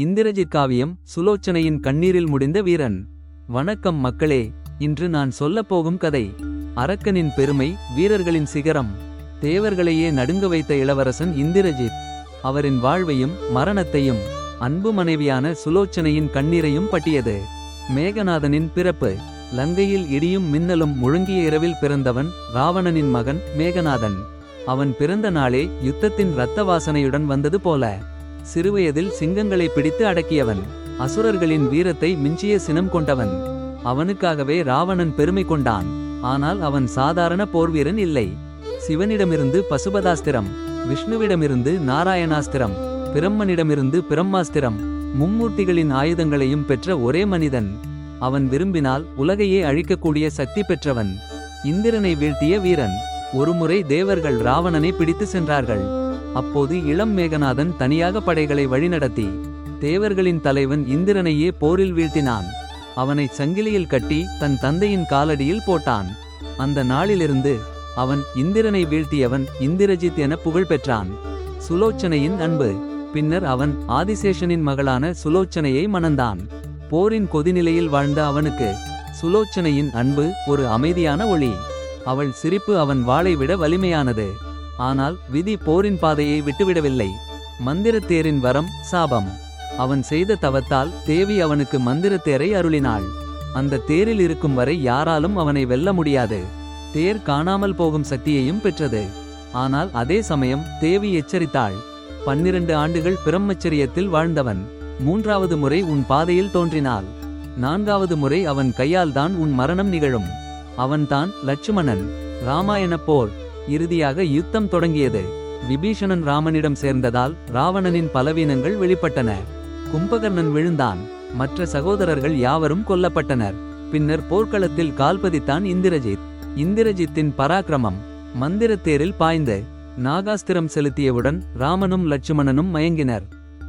இந்திரஜித் காவியம் சுலோச்சனையின் கண்ணீரில் முடிந்த வீரன். வணக்கம் மக்களே இன்று நான் சொல்லப் போகும் கதை. அரக்கனின் பெருமை வீரர்களின் சிகரம். தேவர்களையே நடுங்க வைத்த இளவரசன் இந்திரஜித். அவரின் வாழ்வையும் மரணத்தையும் அன்பு மனைவியான சுலோச்சனையின் கண்ணீரையும் பட்டியது. மேகநாதனின் பிறப்பு. லங்கையில் இடியும் மின்னலும் முழுங்கிய இரவில் பிறந்தவன் ராவணனின் மகன் மேகநாதன். அவன் பிறந்த நாளே யுத்தத்தின் இரத்த வாசனையுடன் வந்தது போல. சிறுவயதில் சிங்கங்களை பிடித்து அடக்கியவன். அசுரர்களின் வீரத்தை மிஞ்சிய சினம் கொண்டவன். அவனுக்காகவே ராவணன் பெருமை கொண்டான். ஆனால் அவன் சாதாரண போர்வீரன் இல்லை. சிவனிடமிருந்து பசுபதாஸ்திரம் விஷ்ணுவிடமிருந்து நாராயணாஸ்திரம் பிரம்மனிடமிருந்து பிரம்மாஸ்திரம் மும்மூர்த்திகளின் ஆயுதங்களையும் பெற்ற ஒரே மனிதன். அவன் விரும்பினால் உலகையே அழிக்கக்கூடிய சக்தி பெற்றவன். இந்திரனை வீழ்த்திய வீரன். ஒருமுறை தேவர்கள் ராவணனை பிடித்து சென்றார்கள். அப்போது இளம் மேகநாதன் தனியாக படைகளை வழிநடத்தி தேவர்களின் தலைவன் இந்திரனையே போரில் வீழ்த்தினான். அவனை சங்கிலியில் கட்டி தன் தந்தையின் காலடியில் போட்டான். அந்த நாளிலிருந்து அவன் இந்திரனை வீழ்த்தியவன் இந்திரஜித் என புகழ் பெற்றான் சுலோச்சனையின் அன்பு. பின்னர் அவன் ஆதிசேஷனின் மகளான சுலோச்சனையை மணந்தான். போரின் கொதிநிலையில் வாழ்ந்த அவனுக்கு சுலோச்சனையின் அன்பு ஒரு அமைதியான ஒளி. அவள் சிரிப்பு அவன் வாளை விட வலிமையானது. ஆனால் விதி போரின் பாதையை விட்டுவிடவில்லை. மந்திரத்தேரின் வரம் சாபம். அவன் செய்த தவத்தால் தேவி அவனுக்கு மந்திரத்தேரை அருளினாள். அந்த தேரில் இருக்கும் வரை யாராலும் அவனை வெல்ல முடியாது. தேர் காணாமல் போகும் சக்தியையும் பெற்றது. ஆனால் அதே சமயம் தேவி எச்சரித்தாள். பன்னிரண்டு ஆண்டுகள் பிரம்மச்சரியத்தில் வாழ்ந்தவன். மூன்றாவது முறை உன் பாதையில் தோன்றினாள். நான்காவது முறை அவன் கையால் தான் உன் மரணம் நிகழும். அவன்தான் லட்சுமணன். ராமாயணப் போர். இறுதியாக யுத்தம் தொடங்கியது. விபீஷணன் ராமனிடம் சேர்ந்ததால் ராவணனின் பலவீனங்கள் வெளிப்பட்டன. கும்பகர்ணன் விழுந்தான். மற்ற சகோதரர்கள் யாவரும் கொல்லப்பட்டனர். பின்னர் போர்க்களத்தில் கால்பதித்தான் இந்திரஜித். இந்திரஜித்தின் பராக்கிரமம் மந்திரத்தேரில் பாய்ந்து நாகாஸ்திரம் செலுத்தியவுடன் ராமனும் லட்சுமணனும் மயங்கினர்.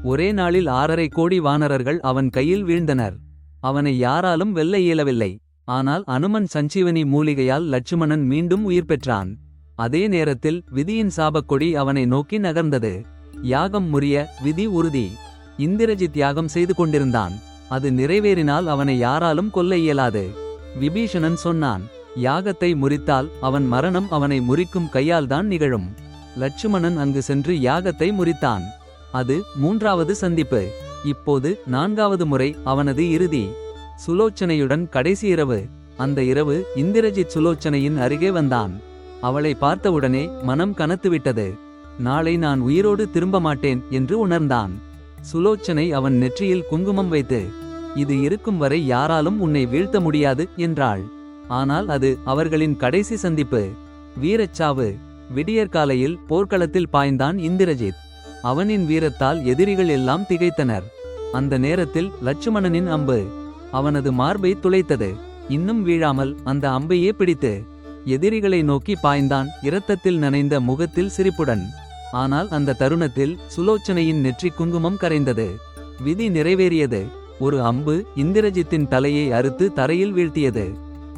ஒரே நாளில் ஆறரை கோடி வானரர்கள் அவன் கையில் வீழ்ந்தனர். அவனை யாராலும் வெல்ல இயலவில்லை. ஆனால் அனுமன் சஞ்சீவனி மூலிகையால் லட்சுமணன் மீண்டும் உயிர் பெற்றான். அதே நேரத்தில் விதியின் சாபக்கொடி அவனை நோக்கி நகர்ந்தது. யாகம் முறிய விதி உறுதி. இந்திரஜித் யாகம் செய்து கொண்டிருந்தான். அது நிறைவேறினால் அவனை யாராலும் கொல்ல இயலாது. விபீஷணன் சொன்னான் யாகத்தை முறித்தால் அவன் மரணம் அவனை முறிக்கும் கையால்தான் நிகழும். லட்சுமணன் அங்கு சென்று யாகத்தை முறித்தான். அது மூன்றாவது சந்திப்பு. இப்போது நான்காவது முறை அவனது இறுதி. சுலோச்சனையுடன் கடைசி இரவு. அந்த இரவு இந்திரஜித் சுலோச்சனையின் அருகே வந்தான். அவளை பார்த்தவுடனே மனம் கனத்துவிட்டது. நாளை நான் உயிரோடு திரும்ப மாட்டேன் என்று உணர்ந்தான். சுலோச்சனை அவன் நெற்றியில் குங்குமம் வைத்து இது இருக்கும் வரை யாராலும் உன்னை வீழ்த்த முடியாது என்றாள். ஆனால் அது அவர்களின் கடைசி சந்திப்பு. வீரச்சாவு விடியற்காலையில் போர்க்களத்தில் பாய்ந்தான் இந்திரஜித். அவனின் வீரத்தால் எதிரிகள் எல்லாம் திகைத்தனர். அந்த நேரத்தில் லட்சுமணனின் அம்பு அவனது மார்பை துளைத்தது. இன்னும் வீழாமல் அந்த அம்பையே பிடித்து எதிரிகளை நோக்கி பாய்ந்தான். இரத்தத்தில் நனைந்த முகத்தில் சிரிப்புடன். ஆனால் அந்த தருணத்தில் சுலோச்சனையின் நெற்றி குங்குமம் கரைந்தது. விதி நிறைவேறியது. ஒரு அம்பு இந்திரஜித்தின் தலையை அறுத்து தரையில் வீழ்த்தியது.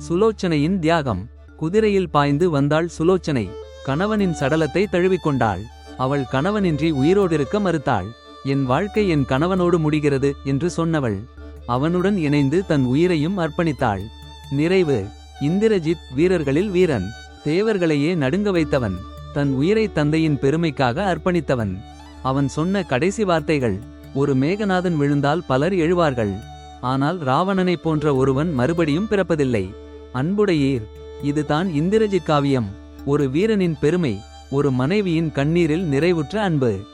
சுலோச்சனையின் தியாகம். குதிரையில் பாய்ந்து வந்தாள் சுலோச்சனை. கணவனின் சடலத்தை தழுவிக்கொண்டாள். அவள் கணவனின்றி உயிரோடிருக்க மறுத்தாள். என் வாழ்க்கை என் கணவனோடு முடிகிறது என்று சொன்னவள். அவனுடன் இணைந்து தன் உயிரையும் அர்ப்பணித்தாள். நிறைவு. இந்திரஜித் வீரர்களில் வீரன். தேவர்களையே நடுங்க வைத்தவன். தன் உயிரை தந்தையின் பெருமைக்காக அர்ப்பணித்தவன். அவன் சொன்ன கடைசி வார்த்தைகள் ஒரு மேகநாதன் விழுந்தால் பலர் எழுவார்கள். ஆனால் ராவணனைப் போன்ற ஒருவன் மறுபடியும் பிறப்பதில்லை. அன்புடையீர் இதுதான் இந்திரஜித் காவியம். ஒரு வீரனின் பெருமை ஒரு மனைவியின் கண்ணீரில் நிறைவுற்ற அன்பு.